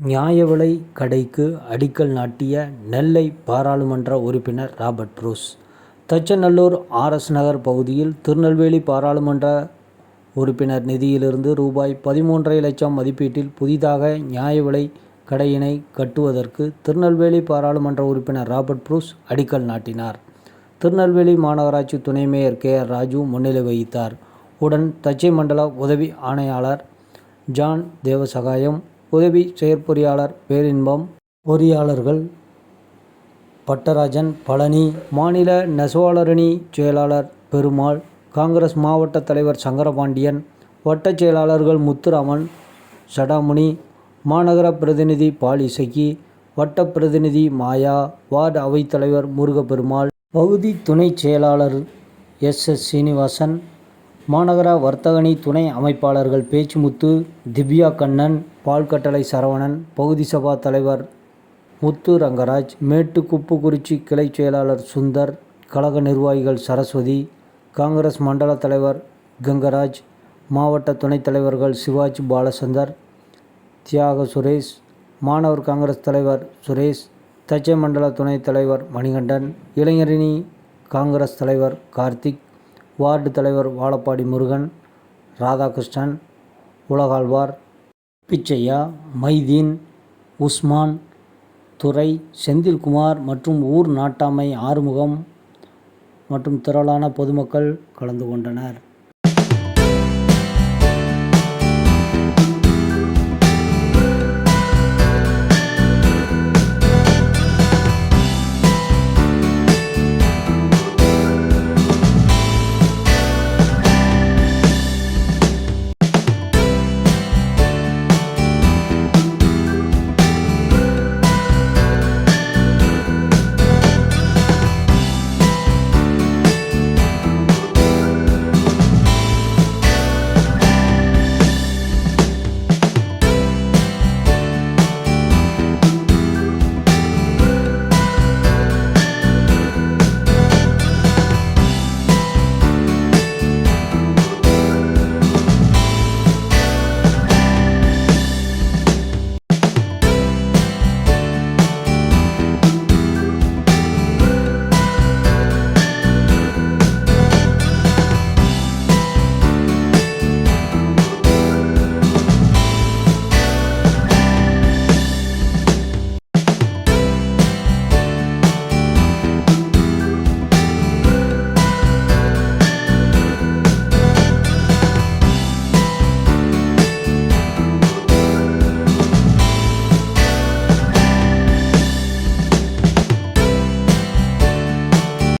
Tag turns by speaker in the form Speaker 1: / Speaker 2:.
Speaker 1: நியாயவிலை கடைக்கு அடிக்கல் நாட்டிய நெல்லை பாராளுமன்ற உறுப்பினர் Robert Bruce Thachanallur RS Nagar பகுதியில் திருநெல்வேலி பாராளுமன்ற உறுப்பினர் நிதியிலிருந்து ரூபாய் பதிமூன்றரை லட்சம் மதிப்பீட்டில் புதிதாக நியாய விலை கடையினை கட்டுவதற்கு திருநெல்வேலி பாராளுமன்ற உறுப்பினர் ராபர்ட் ப்ரூஸ் அடிக்கல் நாட்டினார். திருநெல்வேலி மாநகராட்சி துணை மேயர் கே. ஆர். ராஜு முன்னிலை வகித்தார். உடன் தச்சை மண்டல உதவி ஆணையாளர் ஜான் தேவசகாயம், உதவி செயற்பொறியாளர் பேரின்பம், பொறியாளர்கள் பட்டராஜன், பழனி, மாநில நெசவாளரணி செயலாளர் பெருமாள், காங்கிரஸ் மாவட்ட தலைவர் சங்கரபாண்டியன், வட்டச் செயலாளர்கள் முத்துராமன், சடாமுனி, மாநகர பிரதிநிதி பால் இசக்கி, வட்ட பிரதிநிதி மாயா, வார்டு அவைத்தலைவர் முருகப்பெருமாள், பகுதி துணைச் செயலாளர் எஸ். எஸ். சீனிவாசன், மாநகர வர்த்தகணி துணை அமைப்பாளர்கள் பேச்சுமுத்து திவ்யா கண்ணன் பால்கட்டளை சரவணன், பகுதி சபா தலைவர் முத்து ரங்கராஜ் மேட்டுக்குப்புக்குறிச்சி கிளைச் செயலாளர் சுந்தர், கழக நிர்வாகிகள் சரஸ்வதி, காங்கிரஸ் மண்டல தலைவர் கங்கராஜ், மாவட்ட துணைத் தலைவர்கள் சிவாஜ் பாலச்சந்தர், தியாகசுரேஷ், மாணவர் காங்கிரஸ் தலைவர் சுரேஷ், தச்சை மண்டல துணைத் தலைவர் மணிகண்டன், இளைஞரணி காங்கிரஸ் தலைவர் கார்த்திக், வார்டு தலைவர் வாழப்பாடி முருகன், ராதாகிருஷ்ணன், உலகாழ்வார் பிச்சையா, மைதீன், உஸ்மான், துரை, செந்தில்குமார் மற்றும் ஊர் நாட்டாமை ஆறுமுகம் மற்றும் திரளான பொதுமக்கள் கலந்து கொண்டனர்.